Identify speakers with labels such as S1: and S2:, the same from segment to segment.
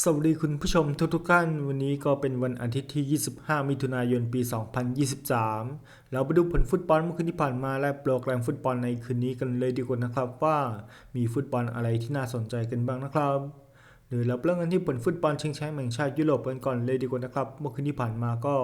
S1: สวัสดีคุณผู้ชมทุกทุกๆท่าน วันนี้ก็เป็นวันอาทิตย์ที่ 25 มิถุนายน ปี 2023 เราไปดูผลฟุตบอลเมื่อคืนที่ผ่านมาและโปรแกรมฟุตบอลในคืนนี้กันเลยดีกว่านะครับว่ามีฟุตบอลอะไรที่น่าสนใจกันบ้างนะครับ หรือเราเริ่มกันที่ผลฟุตบอลชิงแชมป์แห่งชาติยุโรปกันก่อนเลยดีกว่านะครับ เมื่อคืนที่ผ่านมาก็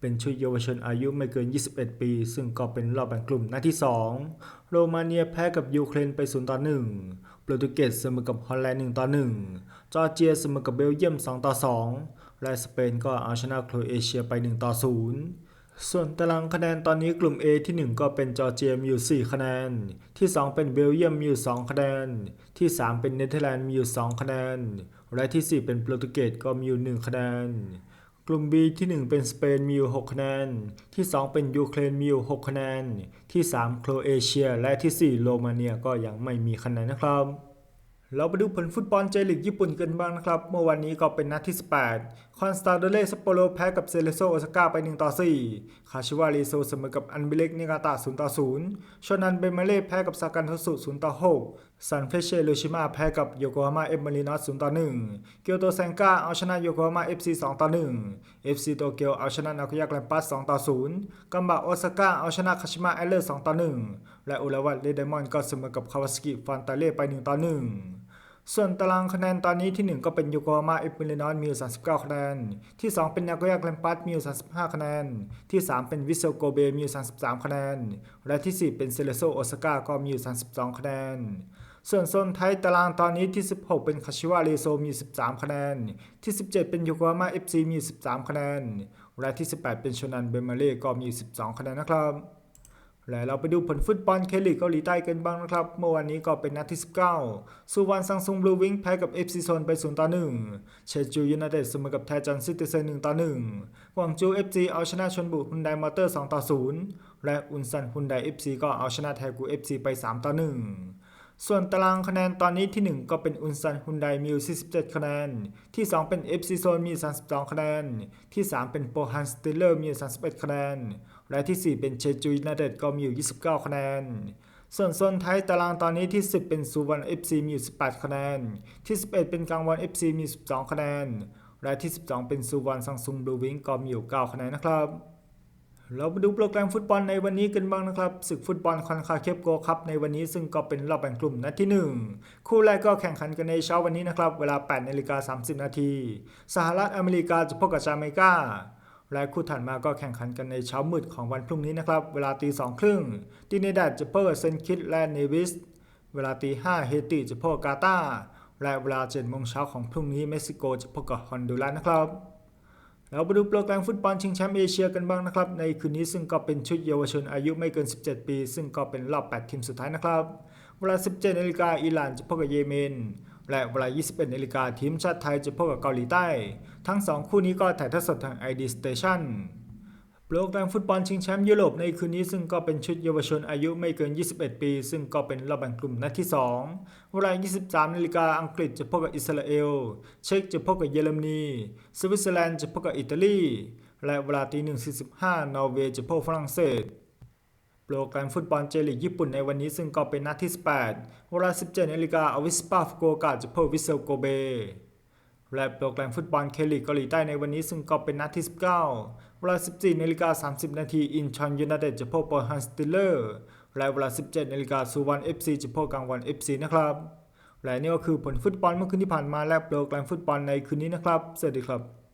S1: เป็นชุดเยาวชนอายุไม่เกิน 21 ปี ซึ่งก็เป็นรอบแบ่งกลุ่มนัดที่ 2 โรมาเนียแพ้กับยูเครนไป 0 ต่อ 1 โปรตุเกสเสมอกับฮอลแลนด์ 1 ต่อ 1 จอร์เจียเสมอกับเบลเยียม 2 ต่อ 2 และสเปนก็เอาชนะโครเอเชียไป 1 ต่อ 0 ส่วนตารางคะแนนตอนนี้กลุ่ม A ที่ 1 ก็เป็นจอร์เจียมีอยู่ 4 คะแนน ที่ 2 เป็นเบลเยียมมีอยู่ 2 คะแนน ที่ 3 เป็นเนเธอร์แลนด์มีอยู่ 2 คะแนน และที่ 4 เป็นโปรตุเกสก็มีอยู่ 1 คะแนน กลุ่ม B ที่ 1 เป็นสเปนมีอยู่ 6 คะแนน ที่ 2 เป็นยูเครนมีอยู่ 6 คะแนน ที่ 3 โครเอเชีย และที่ 4 โรมาเนียก็ยังไม่มีคะแนนนะครับ เราไปดูผลฟุตบอลเจลิกญี่ปุ่นกันบ้างนะครับ เมื่อวันนี้ก็เป็นนัดที่ 18 คอนสตาโดเลสโปโลแพ้กับเซเลโซโอซาก้าไป 1 ต่อ 4 คาชิวาริโซเสมอกับอันเบเล็กนิกาตา0ต่อ 0ชนันเบมาเล่แพ้กับซากันโทสุ0ต่อ 6ซันเฟเชโรชิมาแพ้กับโยโกฮาม่าเอฟมารินอส0ต่อ1เกียวโตแซงก้าเอาชนะโยโกฮาม่าเอฟซี2ต่อ1 FC โตเกียวเอาชนะนาโกย่าแกรมปัส2ต่อ0กัมบะโอซาก้าเอาชนะคาชิมะแอลเลอร์2ต่อ1และอุระวัตเรดมอนก็เสมอกับคาวาสกิฟอนตาเล่ไป1ต่อ1ส่วนตารางคะแนนตอนนี้ที่ 1 ก็เป็นโยโกฮาม่าเอฟมิลินอนมีอยู่39 คะแนน ที่ 2 เป็นนาโกยาแกรมปัสมีอยู่35 คะแนน ที่ 3 เป็นวิเซโกเบมีอยู่33 คะแนน และที่ 4 เป็นเซเลโซโอซาก้าก็มีอยู่32 คะแนน ส่วนโซนไทยตารางตอนนี้ที่ 16 เป็นคาชิวาเรโซมี 13 คะแนน ที่ 17 เป็นโยโกฮาม่าเอฟซีมี 13 คะแนน และที่ 18 เป็นชนันเบมาเล่ก็มี 12 คะแนนนะครับ และเราไปดูผลฟุตบอลเคลีกเกาหลีใต้กันบ้างนะครับ เมื่อวานนี้ก็เป็นนัดที่ 19 สุวรรณซังซุงบลูวิงแพ้กับ FC โซนไป 0 ต่อ 1 เชจูยูไนเต็ดเสมอกับแทจันซิตี้เซน1ต่อ1กวางจู FC เอาชนะชนบุฮุนไดมอเตอร์ 2 ต่อ 0 และอุนซันฮุนได FC ก็เอาชนะแทกู FC ไป 3 ต่อ 1 ส่วนตารางคะแนนตอนนี้ที่ 1 ก็เป็นอุนซันฮุนไดมีอยู่47 คะแนน ที่ 2 เป็น FC โซนมี 32 คะแนน ที่ 3 เป็นโปฮันสติลเลอร์มี 31 คะแนน และที่ 4 เป็นเชจูยูไนเต็ดก็มีอยู่ 29 คะแนน ส่วนโซนไทยตารางตอนนี้ที่ 10 เป็นสุวรรณ FC มีอยู่ 18 คะแนน ที่ 11 เป็นกลางวัน FC มี 12 คะแนน และที่ 12 เป็นสุวรรณซังซุงบลูวิงก็มีอยู่ 9 คะแนนนะครับ เราไปดูโปรแกรมฟุตบอลในวันนี้กันบ้างนะครับศึกฟุตบอลคอนคาเคฟโกคัพในวันนี้ซึ่งก็เป็นรอบแบ่งกลุ่มนัดที่ 1 คู่แรกก็แข่งขันกันในเช้าวันนี้นะครับ เวลา8นาฬิกา30 นาทีสหรัฐอเมริกาจะพบกับจาเมกาและคู่ถัดมาก็แข่งขันกันในเช้ามืดของวันพรุ่งนี้นะครับ เวลาตีสองครึ่งตินิดัดจะพบกับเซนคิตและเนวิส เวลาตีห้าเฮติจะพบกับกาตาและเวลาเจ็ดโมงเช้าของพรุ่งนี้เม็กซิโกจะพบกับฮอนดูรัสนะครับ เราไปดูโปรแกรมฟุตบอลชิงแชมป์เอเชียกันบ้างนะครับ ในคืนนี้ซึ่งก็เป็นชุดเยาวชนอายุไม่เกิน 17 ปี ซึ่งก็เป็นรอบ 8 ทีมสุดท้ายนะครับ เวลา 17นาฬิกาอิหร่านจะพบกับเยเมน และเวลา 21นาฬิกาทีมชาติไทยจะพบกับเกาหลีใต้ ทั้ง 2 คู่นี้ก็ถ่ายทอดสดทาง ID Station โปรแกรมฟุตบอลชิงแชมป์ยุโรปในคืนนี้ซึ่งก็เป็นชุดเยาวชนอายุไม่เกิน 21 ปี ซึ่งก็เป็นรอบแบ่งกลุ่มนัดที่ 2 เวลา 23นาฬิกาอังกฤษจะพบกับอิสราเอล เช็กจะพบกับเยอรมนี สวิตเซอร์แลนด์จะพบกับอิตาลี และเวลาตี1.45 นอร์เวย์จะพบฝรั่งเศสโปรแกรมฟุตบอลเจลีกญี่ปุ่นในวันนี้ซึ่งก็เป็นนัดที่ 18 เวลา 17นาฬิกาอวิสปาฟุกุโอกะจะพบวิเซลโกเบ และโปรแกรมฟุตบอลเคลีกเกาหลีใต้ในวันนี้ซึ่งก็เป็นนัดที่ 19 เวลา 14นาฬิกา30 นาทีอินชอนยูไนเต็ดจะพบปอฮันสติลเลอร์ และเวลา 17นาฬิกาสุวรรณ FC จะพบกังวัน FC นะครับ และนี่ก็คือผลฟุตบอลเมื่อคืนที่ผ่านมาและโปรแกรมฟุตบอลในคืนนี้นะครับ สวัสดีครับ